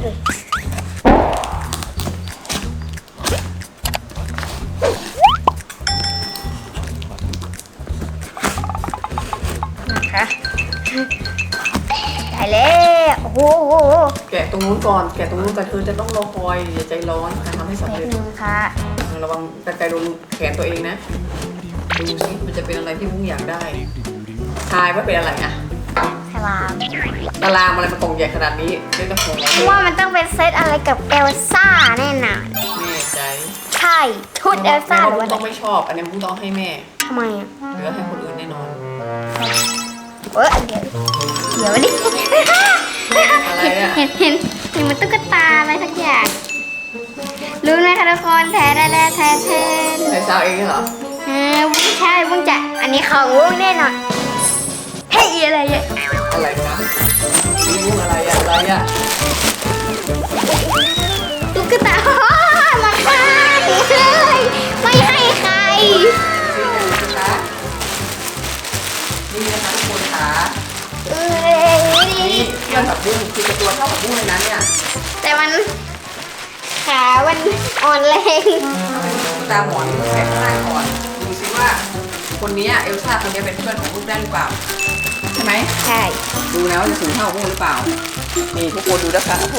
นะคะได้แล้วโอ้โหแกะตรงนู้นก่อน แกะตรงนู้นก่อนเธอจะต้องรอคอยอย่าใจร้อนค่ะทำให้สำแป๊บเร็จนึงค่ะระวังกระไกรโดนแขนตัวเองนะ ดูสิมันจะเป็นอะไรที่มุ้งอยากได้ ทายว่าเป็นอะไรอะสลาม ตารางอะไรมันกล่องใหญ่ขนาดนี้เจ๊จะคงเพราะว่ามันต้องเป็นเซตอะไรกับเอลซ่าแน่นอนแม่ใจใช่ชุดเอลซ่าหรือมุ้ว่างต้องไม่ชอบ อันนี้มุ้งต้องให้แม่ทำไมอะเหลือให้คนอื่นแน่นอนเออเดี๋ยวเดี๋ยวนี่อะไรอะเห็นเห็นเห็นมันตุ๊กตาอะไรสักอย่างรู้ไหมคะทุกคนแท้แท้แท้แท้แท้ใส่ซาวเองเหรอเออไม่ใช่วุ้งจะอันนี้ของวุ้งแน่นอนเฮ้ยอะไรเนี่ยอะไรนะ นี่มุ้งอะไรอะอะไรอะตุ๊กตาฮ่ามาฆ่าเฮ้ยไม่ให้ใครนี่นะคะทุกคนขาเอ้ยนี่เทียบกับบุ้งคือจะตัวเท่ากับบุ้งเลยนะเนี่ยแต่มันขามันอ่อนแรงเอาให้ดูตาหมอนแขนข้างหน้าก่อนดูซิว่า คนนี้เอลซ่าคนนี้เป็นเพื่อนของลูกได้หรือเปล่าใช่ไหมใช่ ดูแล้วจะสูงเท่ากับบุ้งหรือเปล่า นี่ทุกคนดูนะคะโอ้โห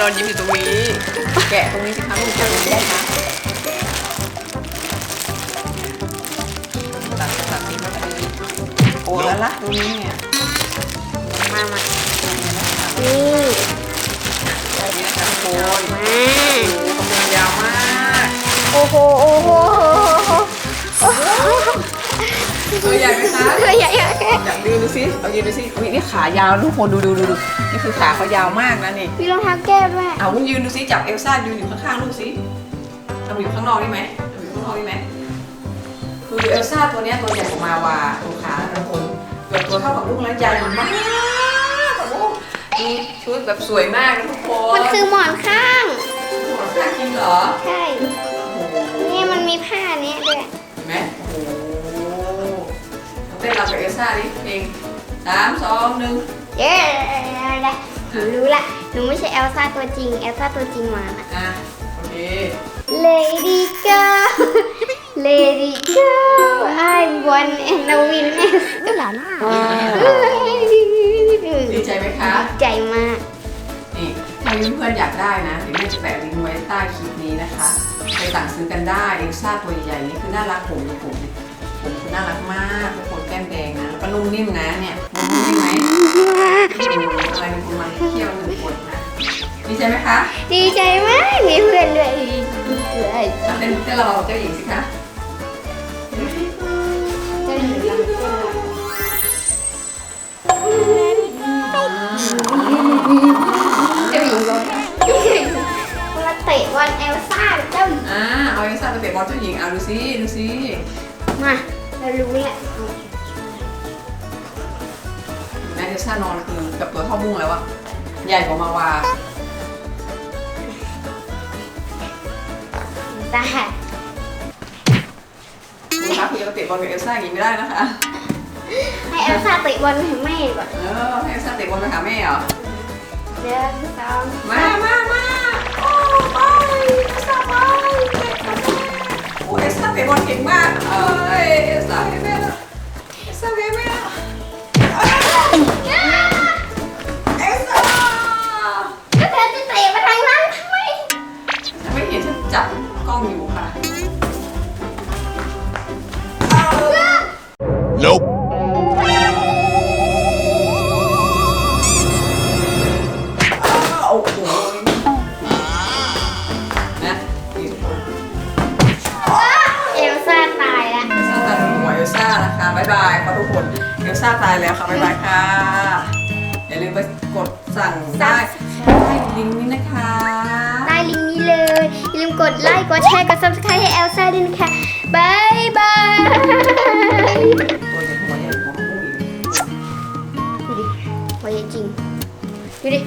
นอนยิ้มอยู่ตรงนี้ แกะตรงนี้สิคะลูกแกะตรงนี้ได้คะตัดตัดนี้ก็ได้โอ้แล้วละตรงนี้เนี่ยมามานี่นะคะนี่นี่นะคะทุกคนมาโอ้โหกำลังยาวมาก โอ้โห โอ้โห ตัวใหญ่ไหมคะเฮ้ยอย่าอย่าอย่าอยากยืนดูสิเอายืนดูสิอุ๊ยนี่ขายาวทุกคนดูดูดูดูนี่คือขาเขายาวมากนะนี่มีรองเท้าแก้มด้วยเอาวุ้นยืนดูสิจับเอลซ่ายืนอยู่ข้างๆลูกสิทำอยู่ข้างนอกได้ไหมทำอยู่ข้างนอกได้ไหมคือเอลซ่าตัวเนี้ยตัวใหญ่กว่ามาวาตัวขาทุกคนเกือบตัวเท่ากับลูกแล้วใหญ่มากโอ้โหดูชุดแบบสวยมากนะทุกคนมันคือหมอนข้างหมอนข้างจริงเหรอใช่โอ้โหนี่มันมีผ้าเนี้ยด้วยเห็นไหมโอ้โห เต้นรำกับเอลซ่าดิเพลงสามสองหนึ่งเย้หนูรู้ละหนูไม่ใช่เอลซ่าตัวจริง เอลซ่าตัวจริงมาน่ะอะโอเค Lady girl Lady girl I want and the witness ก็หลานอะดีใจไหมคะ ใจมาก นี่ถ้าเพื่อนๆอยากได้นะเดี๋ยวแม่จะแปะลิงก์ไว้ใต้คลิปนี้นะคะ ไปสั่งซื้อกันได้เอลซ่าตัวใหญ่ๆนี่คือน่ารักผมดูผมผมคือน่ารักมากทุกคนแก้ มแดงนะแล้วก็นุ่มนิ่มนะเนี่ยนุ่มนิ่มไหมอะไรเป็นคนมันเคี่ยวหนึ่งคนนะดีใจไหมคะดีใจมากมีเพื่อนด้วยเลยอะเต้นเต้นเราเจ้าหญิงสิคะเจ้าหญิงรักเจ้าเจ้าหญิงเลยเราเตะบอลเอลซ่าเจ้าหญิงอ่าเอาเอลซ่าไปเตะบอลเจ้าหญิงเอาดูซิดูซิมาเรารู้แหละแม่ เอลซ่านอนคือกับตัวเท่าบุ้งแล้วอะใหญ่กว่ามาวาแต่คุณคะคุณจะมาเตะบอลกับเอลซ่าอย่างนี้ไม่ได้นะคะ ให้เอลซ่าเตะบอลให้แม่ก่อนเออให้เอลซ่าเตะบอลไปหาแม่เหรอ เดินสองมา มา มาโอ้ไปเอลซ่าไปเตะบอลโอ้เอลซ่าเตะบอลเก่งมาก เอ้ยเอลซ่าให้แม่ละ องอยู่ค่ะ Nope. โอ้โหนะนี่ทุกคนเอลซ่าตายแล้ว เอลซ่าตายหัวเอลซ่านะคะบ๊ายบายค่ะทุกคน เอลซ่าตายแล้วค่ะบ๊ายบายค่ะ อย่าลืมไปกดสั่งได้ให้ลิงก์นี้นะคะ กดไลค์ กดแชร์ กด subscribe ให้เอลซ่าด้วยนะคะบายบายตัวใหญ่ตัวใหญ่ตัวดิพอจริงดูดิ